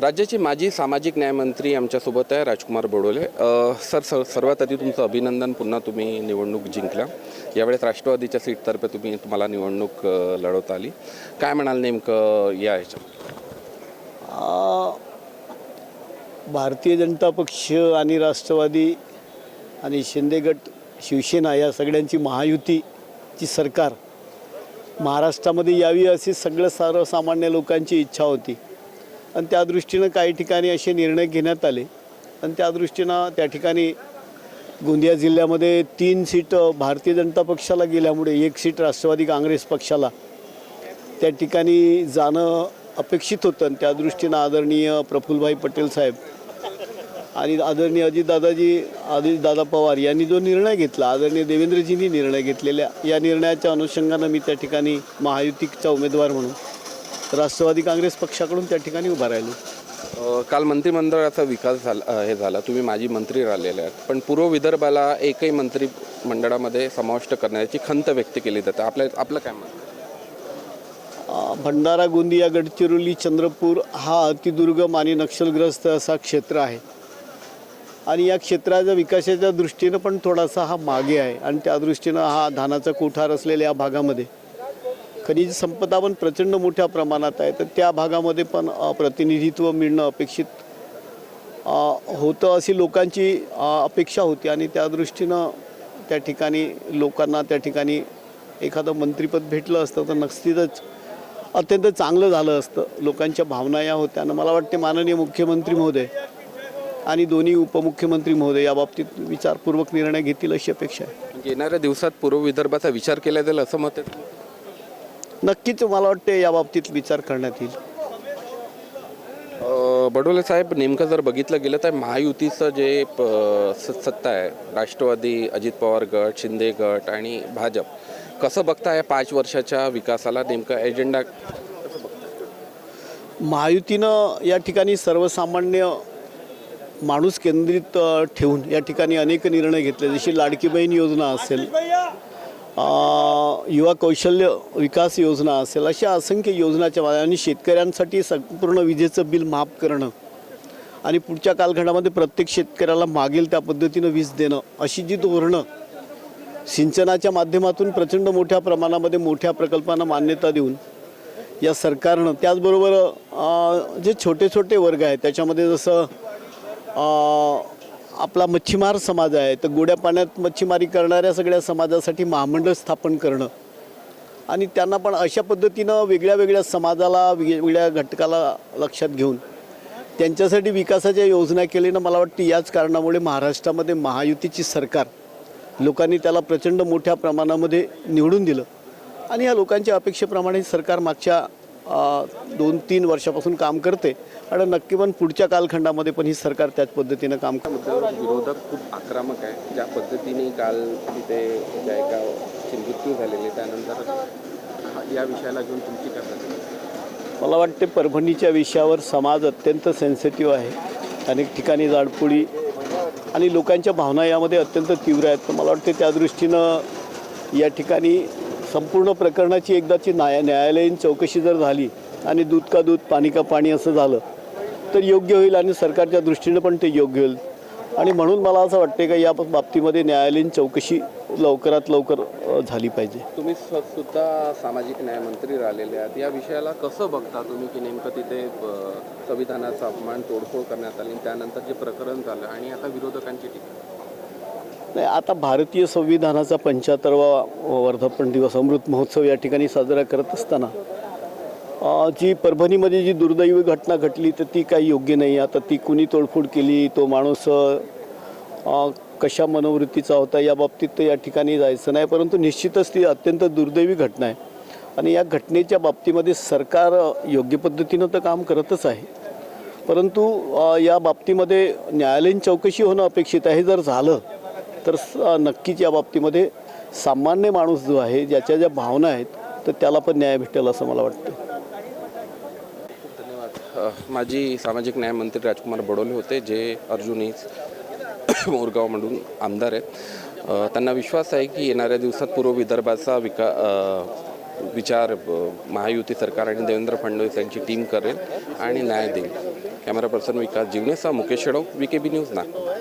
राज्याचे माजी सामाजिक न्यायमंत्री आमच्यासोबत आहे राजकुमार बोडोले. सर सर सर्वात आधी तुमचं अभिनंदन. पुन्हा तुम्ही निवडणूक जिंकला. यावेळेस राष्ट्रवादीच्या सीटतर्फे तुम्ही तुम्हाला निवडणूक लढवता आली. काय म्हणाल नेमकं या ह्याच्यात भारतीय जनता पक्ष आणि राष्ट्रवादी आणि शिंदे गट शिवसेना या सगळ्यांची महायुतीची सरकार महाराष्ट्रामध्ये यावी अशी सगळं सर्वसामान्य लोकांची इच्छा होती. आणि त्या दृष्टीनं काही ठिकाणी असे निर्णय घेण्यात आले. आणि त्या दृष्टीनं त्या ठिकाणी गोंदिया जिल्ह्यामध्ये तीन सीट भारतीय जनता पक्षाला गेल्यामुळे एक सीट राष्ट्रवादी काँग्रेस पक्षाला त्या ठिकाणी जाणं अपेक्षित होतं. आणि त्या दृष्टीनं आदरणीय प्रफुल्लभाई पटेल साहेब आणि आदरणीय अजितदादाजी अजितदादा पवार यांनी जो निर्णय घेतला आदरणीय देवेंद्रजींनी निर्णय घेतलेल्या या निर्णयाच्या अनुषंगानं मी त्या ठिकाणी महायुतीचा उमेदवार म्हणून राष्ट्रवादी काँग्रेस पक्षाकडून त्या ठिकाणी उभा राहिलो. काल मंत्रिमंडळाचा विकास झाला हे झाला. तुम्ही माजी मंत्री राहिलेले आहेत. पण पूर्व विदर्भाला एकही मंत्री मंडळामध्ये समाविष्ट करण्याची खंत व्यक्त केली जाते. आपल्या आपलं काय मत? भंडारा गोंदिया गडचिरोली चंद्रपूर हा अतिदुर्गम आणि नक्षलग्रस्त असा क्षेत्र आहे. आणि या क्षेत्राच्या विकासाच्या दृष्टीनं पण थोडासा हा मागे आहे. आणि त्या दृष्टीनं हा धानाचा कोठार असलेल्या या भागामध्ये खनिज संपदा पण प्रचंड मोठ्या प्रमाणात आहे. तर त्या भागामध्ये पण प्रतिनिधित्व मिळणं अपेक्षित होतं अशी लोकांची अपेक्षा होती. आणि त्या दृष्टीनं त्या ठिकाणी लोकांना त्या ठिकाणी एखादं मंत्रिपद भेटलं असतं तर नक्कीच अत्यंत चांगलं झालं असतं. लोकांच्या भावना या होत्या. आणि मला वाटते माननीय मुख्यमंत्री महोदय आणि दोन्ही उपमुख्यमंत्री महोदय याबाबतीत विचारपूर्वक निर्णय घेतील अशी अपेक्षा आहे. म्हणजे येणाऱ्या दिवसात पूर्व विदर्भाचा विचार केला जाईल असं मत आहे? नक्कीच मला वाटते याबाबतीत विचार करण्यात येईल. बडोले साहेब नेमकं जर बघितलं गेलं तर महायुतीचं जे सत्ता आहे राष्ट्रवादी अजित पवार गट शिंदे गट आणि भाजप कसं बघता या पाच वर्षाच्या विकासाला नेमकं एजेंडा महायुतीनं या ठिकाणी सर्वसामान्य माणूस केंद्रित ठेवून या ठिकाणी अनेक निर्णय घेतले. जशी लाडकी बहीण योजना असेल युवा कौशल्य विकास योजना असेल अशा असंख्य योजनाच्या माध्यमाने आणि शेतकऱ्यांसाठी संपूर्ण विजेचं बिल माफ करणं आणि पुढच्या कालखंडामध्ये प्रत्येक शेतकऱ्याला मागेल त्या पद्धतीनं वीज देणं अशी जी धोरणं सिंचनाच्या माध्यमातून प्रचंड मोठ्या प्रमाणामध्ये मोठ्या प्रकल्पांना मान्यता देऊन या सरकारनं त्याचबरोबर जे छोटे छोटे वर्ग आहेत त्याच्यामध्ये जसं आपला मच्छीमार समाज आहे तर गोड्या पाण्यात मच्छीमारी करणाऱ्या सगळ्या समाजासाठी महामंडळ स्थापन करणं. आणि त्यांना पण अशा पद्धतीनं वेगळ्या वेगळ्या समाजाला वेगवेगळ्या घटकाला लक्षात घेऊन त्यांच्यासाठी विकासाच्या योजना केल्यानं मला वाटतं याच कारणामुळे महाराष्ट्रामध्ये महायुतीची सरकार लोकांनी त्याला प्रचंड मोठ्या प्रमाणामध्ये निवडून दिलं. आणि या लोकांच्या अपेक्षेप्रमाणे सरकार मागच्या दोन तीन वर्षापासून काम करते. आणि नक्की पण पुढच्या कालखंडामध्ये पण ही सरकार त्याच पद्धतीनं काम विरोधक खूप आक्रमक आहे. ज्या पद्धतीने काल तिथे ज्या एका मृत्यू झालेले त्यानंतर हा- या विषयाला घेऊन तुमची काय? मला वाटते परभणीच्या विषयावर समाज अत्यंत सेन्सिटिव्ह आहे. अनेक ठिकाणी जाडपोळी आणि लोकांच्या भावना यामध्ये अत्यंत तीव्र आहेत. तर मला वाटते त्या दृष्टीनं या ठिकाणी संपूर्ण प्रकरणाची एकदाची न्याय न्यायालयीन चौकशी जर झाली आणि दूध का दूध पाणी का पाणी असं झालं तर योग्य होईल आणि सरकारच्या दृष्टीनं पण ते योग्य होईल. आणि म्हणून मला असं वाटते का या बाबतीमध्ये न्यायालयीन चौकशी लवकरात लवकर झाली पाहिजे. तुम्ही सुद्धा सामाजिक न्यायमंत्री राहिलेले आहात. या विषयाला कसं बघता तुम्ही की नेमकं तिथे संविधानाचा अपमान तोडफोड करण्यात आली त्यानंतर जे प्रकरण झालं आणि आता विरोधकांची टीका? नाही आता भारतीय संविधानाचा पंच्याहत्तरवा वर्धापन दिवस अमृत महोत्सव या ठिकाणी साजरा करत असताना जी परभणीमध्ये जी दुर्दैवी घटना घडली तर ती काही योग्य नाही. आता ती कुणी तोडफोड केली तो माणूस कशा मनोवृत्तीचा होता या बाबतीत तर या ठिकाणी जायचं नाही परंतु निश्चितच ती अत्यंत दुर्दैवी घटना आहे. आणि या घटनेच्या बाबतीमध्ये सरकार योग्य पद्धतीनं तर काम करतच आहे. परंतु या बाबतीमध्ये न्यायालयीन चौकशी होणं अपेक्षित आहे. जर झालं तर स- नक्कीच या बाबतीमध्ये सामान्य माणूस जो आहे ज्याच्या ज्या भावना आहेत तर त्याला पण न्याय भेटेल असं मला वाटतं. धन्यवाद. माजी सामाजिक न्यायमंत्री राजकुमार बडोले होते जे अर्जुनी मोरगावमधून आमदार आहेत. त्यांना विश्वास आहे की येणाऱ्या दिवसात पूर्व विदर्भाचा विका विचार महायुती सरकार आणि देवेंद्र फडणवीस यांची टीम करेल आणि न्याय देईल. Camera person Vikas जीवनेसह Mukesh Shedo V K B news Nagpur.